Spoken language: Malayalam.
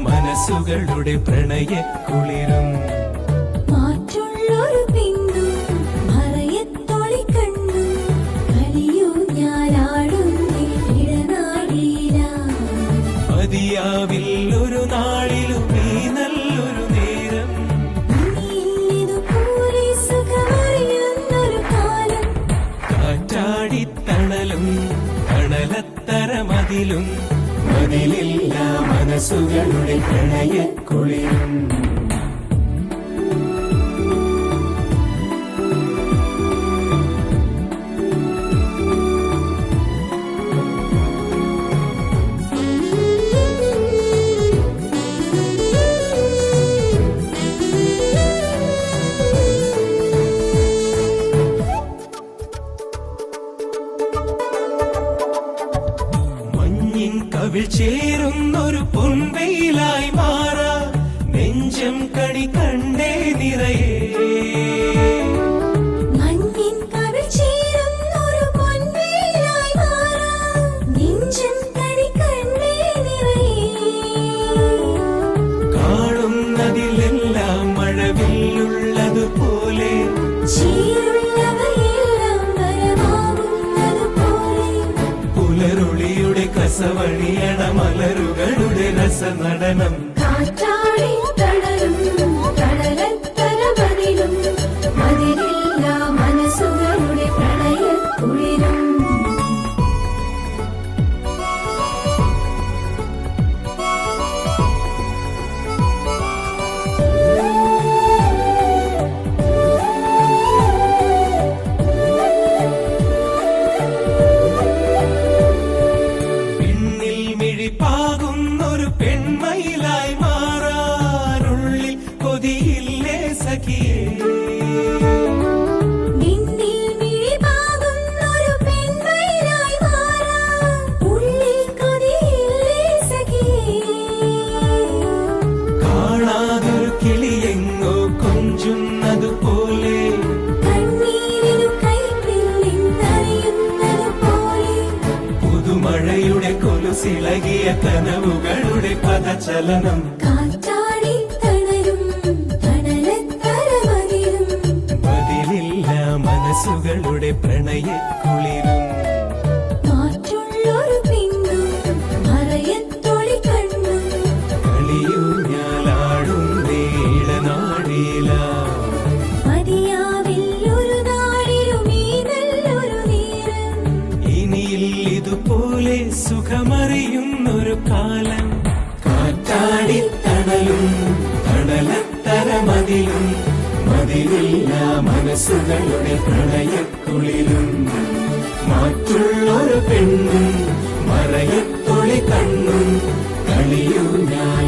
മനസ്സുകളുടെ പ്രണയ കുളിരും. മതിയാവിൽ ഒരു നാളിലും ഈ നല്ലൊരു നേരം. മതിലില്ല മനസ്സുകളുടെ പ്രണയ കവിൾ ചേരുന്നൊരു പൊൻവെയിലായി മാറാ. നെഞ്ചം കണി കണ്ടേ നിറയേ. മഞ്ഞിൻ കവിൾ ചേരുന്നൊരു പുലരുളിയുടെ കസവഴിയണ മലരുകളുടെ രസനടനം. കാറ്റാടി കൊലുസിളകിയ കനവുകളുടെ പദചലനം. കാറ്റാടി തണലും ബതിലില്ല മനസ്സുകളുടെ പ്രണയക്കുളിരും. മനസ്സുകളുടെ പ്രണയക്കുളിലും മാറ്റുള്ളൊരു പെണ്ണും മറയത്തൊളി കണ്ണും കളിയൂഞ്ഞാലാടും